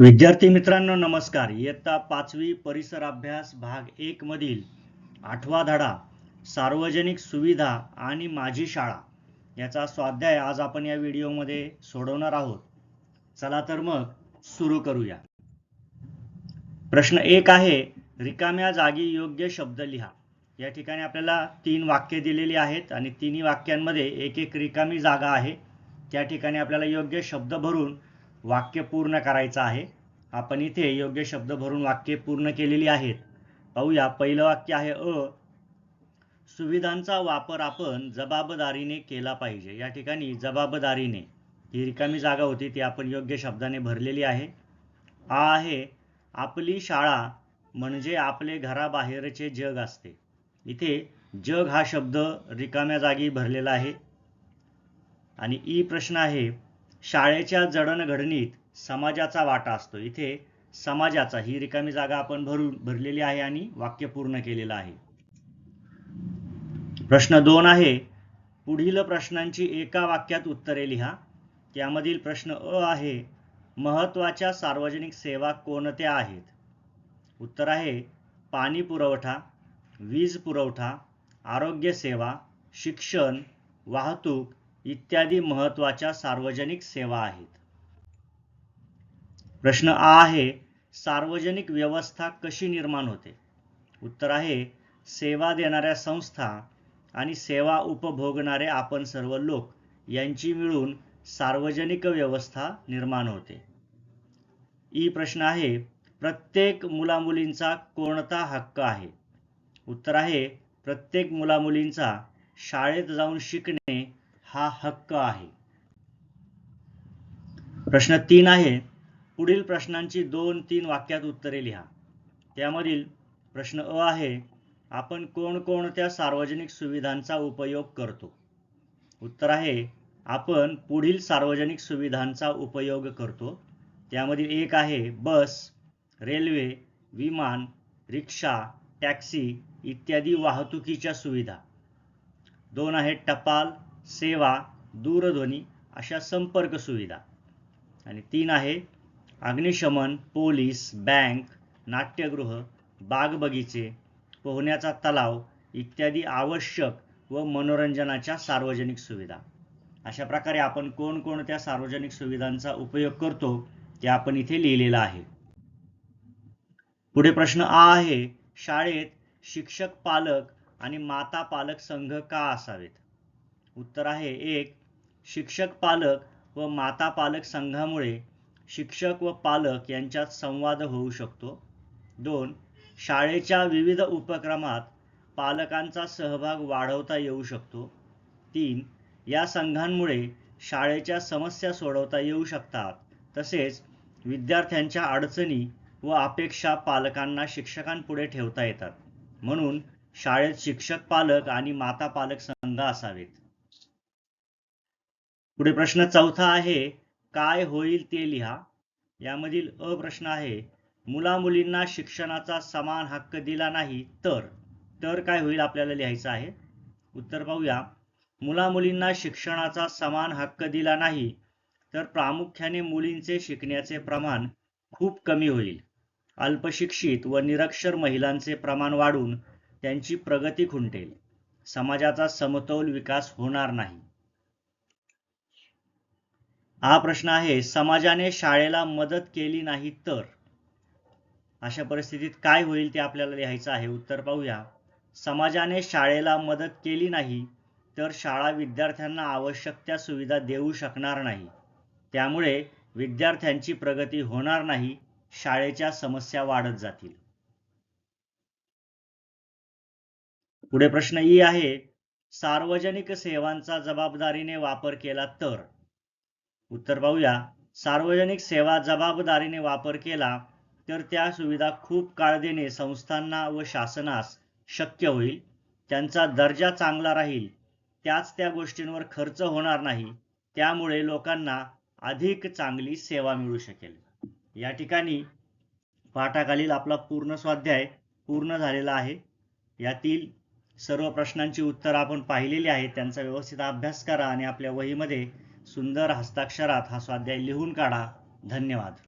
विद्यार्थी मित्रांनो नमस्कार. इयत्ता पाचवी परिसर अभ्यास भाग एक मधील आठवा धडा सार्वजनिक सुविधा आणि माझी शाळा याचा स्वाध्याय आज आपण या व्हिडिओमध्ये सोडवणार आहोत. चला तर मग सुरू करूया. प्रश्न एक आहे रिकाम्या जागी योग्य शब्द लिहा. या ठिकाणी आपल्याला तीन वाक्य दिलेली आहेत आणि तिन्ही वाक्यांमध्ये एक एक रिकामी जागा आहे. त्या ठिकाणी आपल्याला योग्य शब्द भरून वाक्य पूर्ण करायचं आहे. आपण इथे योग्य शब्द भरून वाक्य पूर्ण केलेली आहेत. पाहूया पहिलं वाक्य आहे अ. सुविधांचा वापर आपण जबाबदारीने केला पाहिजे. या ठिकाणी जबाबदारीने. ही रिकामी जागा होती ती आपण योग्य शब्दाने भरलेली आहे. आ आहे आपली शाळा म्हणजे आपले घराबाहेरचे जग असते. इथे जग हा शब्द रिकाम्या जागी भरलेला आहे. आणि ई प्रश्न आहे शाळेच्या जडणघडणीत समाजाचा वाटा असतो. इथे समाजाचा ही रिकामी जागा आपण भरून भरलेली आहे आणि वाक्य पूर्ण केलेलं आहे. प्रश्न दोन आहे पुढील प्रश्नांची एका वाक्यात उत्तरे लिहा. त्यामधील प्रश्न अ आहे महत्त्वाच्या सार्वजनिक सेवा कोणत्या आहेत? उत्तर आहे पाणी पुरवठा वीज पुरवठा आरोग्य सेवा शिक्षण वाहतूक इत्यादी महत्त्वाच्या सार्वजनिक सेवा आहेत. प्रश्न आ आहे सार्वजनिक व्यवस्था कशी निर्माण होते? उत्तर आहे सेवा देणाऱ्या संस्था आणि सेवा उपभोगणारे आपण सर्व लोक यांची मिळून सार्वजनिक व्यवस्था निर्माण होते. ई प्रश्न आहे प्रत्येक मुलामुलींचा कोणता हक्क आहे? उत्तर आहे प्रत्येक मुलामुलींचा शाळेत जाऊन शिकणे हा हक्क आहे. प्रश्न तीन आहे. पुढील प्रश्नांची दोन तीन वाक्यात उत्तरे लिहा. त्यामधील प्रश्न अ आहे आपण कोणकोणत्या सार्वजनिक सुविधांचा उपयोग करतो? उत्तर आहे आपण पुढील सार्वजनिक सुविधांचा उपयोग करतो. त्यामधील एक आहे बस रेल्वे विमान रिक्षा टॅक्सी इत्यादी वाहतुकीच्या सुविधा. दोन आहे टपाल सेवा दूरध्वनी अशा संपर्क सुविधा. आणि तीन आहे अग्निशमन पोलीस बँक नाट्यगृह बागबगीचे पोहण्याचा तलाव इत्यादी आवश्यक व मनोरंजनाच्या सार्वजनिक सुविधा. अशा प्रकारे आपण कोणकोणत्या सार्वजनिक सुविधांचा उपयोग करतो ते आपण इथे लिहिलेलं आहे. पुढे प्रश्न आ आहे शाळेत शिक्षक पालक आणि माता पालक संघ का असावेत? उत्तर आहे एक शिक्षक पालक व माता पालक संघामुळे शिक्षक व पालक यांच्यात संवाद होऊ शकतो. दोन शाळेच्या विविध उपक्रमात पालकांचा सहभाग वाढवता येऊ शकतो. तीन या संघांमुळे शाळेच्या समस्या सोडवता येऊ शकतात. तसेच विद्यार्थ्यांच्या अडचणी व अपेक्षा पालकांना शिक्षकांपुढे ठेवता येतात. म्हणून शाळेत शिक्षक पालक आणि माता पालक संघ असावेत. पुढे प्रश्न चौथा आहे काय होईल ते लिहा. यामधील अ प्रश्न आहे मुला मुलींना शिक्षणाचा समान हक्क दिला नाही तर तर काय होईल आपल्याला लिहायचं आहे? उत्तर पाहूया. मुला मुलींना शिक्षणाचा समान हक्क दिला नाही तर प्रामुख्याने मुलींचे शिकण्याचे प्रमाण खूप कमी होईल. अल्पशिक्षित व निरक्षर महिलांचे प्रमाण वाढून त्यांची प्रगती खुंटेल. समाजाचा समतोल विकास होणार नाही. हा प्रश्न आहे समाजाने शाळेला मदत केली नाही तर? अशा परिस्थितीत काय होईल ते आपल्याला लिहायचं आहे? उत्तर पाहूया. समाजाने शाळेला मदत केली नाही तर शाळा विद्यार्थ्यांना आवश्यक त्या सुविधा देऊ शकणार नाही. त्यामुळे विद्यार्थ्यांची प्रगती होणार नाही शाळेच्या समस्या वाढत जातील. पुढे प्रश्न ई आहे सार्वजनिक सेवांचा जबाबदारीने वापर केला तर? उत्तर पाहूया. सार्वजनिक सेवा जबाबदारीने वापर केला तर त्या सुविधा खूप काळ देणे संस्थांना व शासनास शक्य होईल. त्यांचा दर्जा चांगला राहील. त्याच त्या गोष्टींवर खर्च होणार नाही. त्यामुळे लोकांना अधिक चांगली सेवा मिळू शकेल. या ठिकाणी पाठाखालील आपला पूर्ण स्वाध्याय पूर्ण झालेला आहे. यातील सर्व प्रश्नांची उत्तरं आपण पाहिलेली आहेत. त्यांचा व्यवस्थित अभ्यास करा आणि आपल्या वहीमध्ये सुंदर हस्ताक्षरात हा स्वाध्याय लिहून काढा. धन्यवाद.